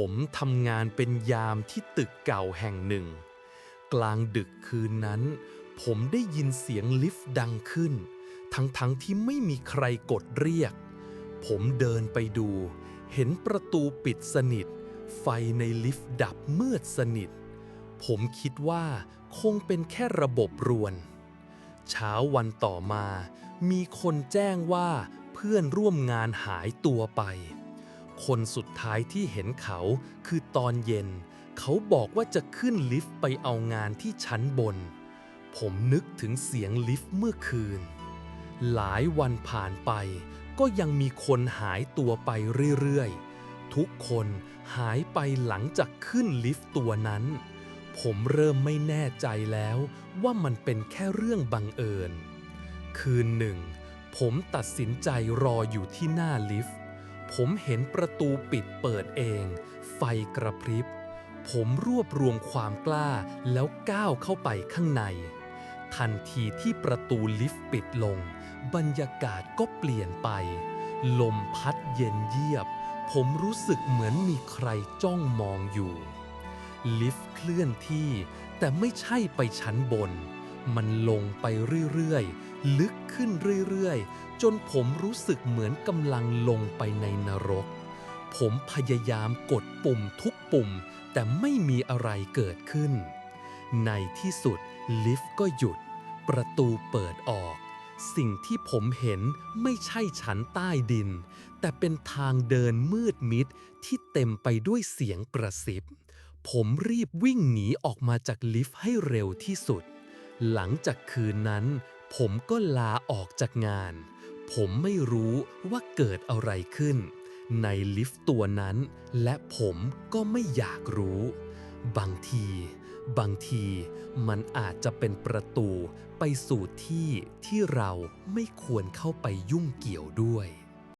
ผมทำงานเป็นยามที่ตึกเก่าแห่งหนึ่ง กลางดึกคืนนั้น ผมได้ยินเสียงลิฟต์ดังขึ้น ทั้งๆทที่ไม่มีใครกดเรียก ผมเดินไปดู เห็นประตูปิดสนิท ไฟในลิฟต์ดับมืดสนิท ผมคิดว่าคงเป็นแค่ระบบรวน เช้าวันต่อมา มีคนแจ้งว่าเพื่อนร่วมงานหายตัวไป คนสุดท้ายที่เห็นเขาคือตอนเย็น เขาบอกว่าจะขึ้นลิฟต์ไปเอางานที่ชั้นบน ผมนึกถึงเสียงลิฟต์เมื่อคืน หลายวันผ่านไป ก็ยังมีคนหายตัวไปเรื่อยๆ ทุกคนหายไปหลังจากขึ้นลิฟต์ตัวนั้น ผมเริ่มไม่แน่ใจแล้วว่ามันเป็นแค่เรื่องบังเอิญ คืนหนึ่ง ผมตัดสินใจรออยู่ที่หน้าลิฟต์ ผมเห็นประตูปิดเปิดเอง ไฟกระพริบ ผมรวบรวมความกล้าแล้วก้าวเข้าไปข้างใน ทันทีที่ประตูลิฟต์ปิดลง บรรยากาศก็เปลี่ยนไป ลมพัดเย็นเยียบ ผมรู้สึกเหมือนมีใครจ้องมองอยู่ ลิฟต์เคลื่อนที่ แต่ไม่ใช่ไปชั้นบน มันลงไปเรื่อยๆ ลึกขึ้นเรื่อยๆ จนผมรู้สึกเหมือนกำลังลงไปในนรก ผมพยายามกดปุ่มทุกปุ่ม แต่ไม่มีอะไรเกิดขึ้น ในที่สุดลิฟต์ก็หยุด ประตูเปิดออก สิ่งที่ผมเห็นไม่ใช่ชั้นใต้ดิน แต่เป็นทางเดินมืดมิดที่เต็มไปด้วยเสียงกระซิบ ผมรีบวิ่งหนีออกมาจากลิฟต์ให้เร็วที่สุด หลังจากคืนนั้น ผมก็ลาออกจากงาน ผมไม่รู้ว่าเกิดอะไรขึ้น ในลิฟต์ตัวนั้น และผมก็ไม่อยากรู้ บางที บางทีมันอาจจะเป็นประตูไปสู่ที่ที่เราไม่ควรเข้าไปยุ่งเกี่ยวด้วย